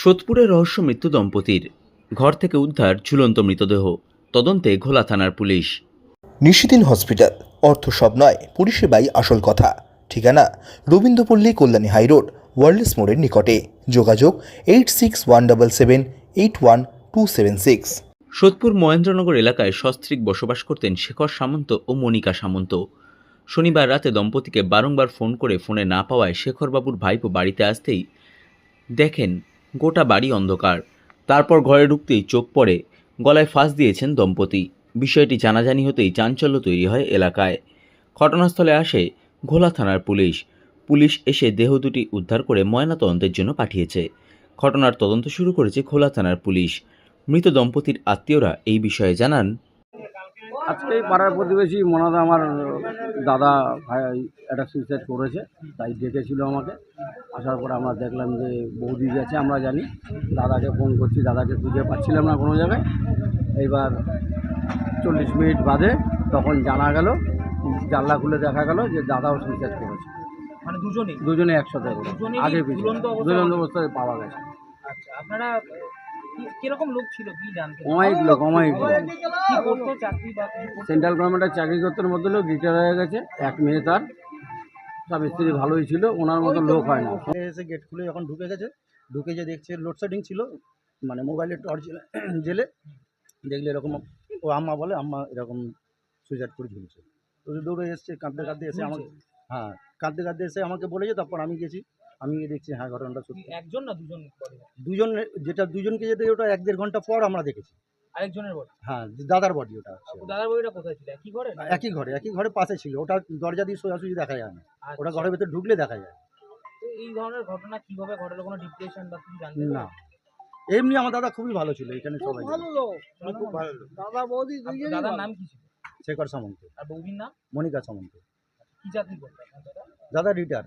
সোদপুরে রহস্য মৃত্যু দম্পতির। ঘর থেকে উদ্ধার ঝুলন্ত মৃতদেহ। তদন্তে ঘোলা থানার পুলিশ। নিশিদিন হসপিটাল। অর্থ সব নয় পরিষেবাই আসল কথা। ঠিকানা রবীন্দ্রপল্লী কল্যাণী হাইরোড ওয়ার্ল্ডস মোড়ের নিকটে। যোগাযোগ eight six one double seven eight one two seven six. Sodepur Mahendranagar এলাকায় সস্ত্রীক বসবাস করতেন শেখর সামন্ত ও মনিকা সামন্ত। শনিবার রাতে দম্পতিকে বারংবার ফোন করে ফোনে না পাওয়ায় শেখরবাবুর ভাইপো বাড়িতে আসতেই দেখেন গোটা বাড়ি অন্ধকার। তারপর ঘরে ঢুকতেই চোখ পড়ে, গলায় ফাঁস দিয়েছেন দম্পতি। বিষয়টি জানাজানি হতেই চাঞ্চল্য তৈরি হয় এলাকায়। ঘটনাস্থলে আসে ঘোলা থানার পুলিশ। পুলিশ এসে দেহ দুটি উদ্ধার করে ময়নাতদন্তের জন্য পাঠিয়েছে। ঘটনার তদন্ত শুরু করেছে খোলা থানার পুলিশ। মৃত দম্পতির আত্মীয়রা এই বিষয়ে জানান আজকে পাড়ার প্রতিবেশী মনাদা আমার দাদা ভাই একটা সুইসাইড করেছে তাই ডেকেছিল আমাকে। আসার পর আমরা দেখলাম যে বৌদি গেছে আমরা জানি। দাদাকে ফোন করছি দাদাকে খুঁজে পাচ্ছিলাম না কোনো জায়গায়। এইবার চল্লিশ মিনিট বাদে তখন জানা গেল জানলা খুলে দেখা গেল যে দাদাও সুইসাইড করেছে। মানে দুজনেই? দুজনে একসাথে করে আগে পিছনে। অবস্থায়- পাওয়া গেছে। আচ্ছা আপনারা কীরকম লোক ছিল কি জানতেন অমায়িক লোক অমায়িক লোক। কি করতো চাকরি বা সেন্ট্রাল গভর্নমেন্টের চাকরি করতে মধ্যে লোক রিটায়ার হয়ে গেছে। এক মেয়ে তার স্বামী স্ত্রী ভালোই ছিল ওনার মতো লোক হয় না। এসে গেট খুলে যখন ঢুকে গেছে ঢুকে যে দেখছে লোডশেডিং ছিল মানে মোবাইলে টর্চ জেলে দেখলে এরকম ও আম্মা বলে আম্মা এরকম সুইসাইড করে ঝুলছে। তো দৌড়ে এসছে কাঁদতে কাঁদতে এসে আমাকে হ্যাঁ কাঁদতে কাঁদতে এসে আমাকে বলেছে তারপর আমি গেছি। আমি গিয়ে দেখছি হ্যাঁ ঘটনাটা সত্যি। একজন না দুজন করে? দুজন যেটা দুজনকে যেতে ওটা এক দেড় ঘণ্টা পর আমরা দেখেছি। আরেকজনের বডি? হ্যাঁ দাদার বডি ওটা দাদার বইটা কোথায় ছিল? একই ঘরে না? একই ঘরে একই ঘরে পাশে ছিল। ওটা দরজা দিয়ে সোজাসুজি দেখা যায় না। আচ্ছা। ওটা ঘরের ভেতর ঢুকলে দেখা যায়। তো এই ধরনের ঘটনা কীভাবে ঘটলো? কোনো ডিপ্রেশন বা কিছু জানতে না। এমনি আমার দাদা খুবই ভালো ছিল এখানে সবাই জানে। মানে খুব ভালো দাদা বৌদি দাদার নাম কি ছিল? শেখর সামন্ত। আর বৌদির নাম? মনিকা সামন্ত। কি চাকরি করতো দাদা? দাদা রিটায়ার।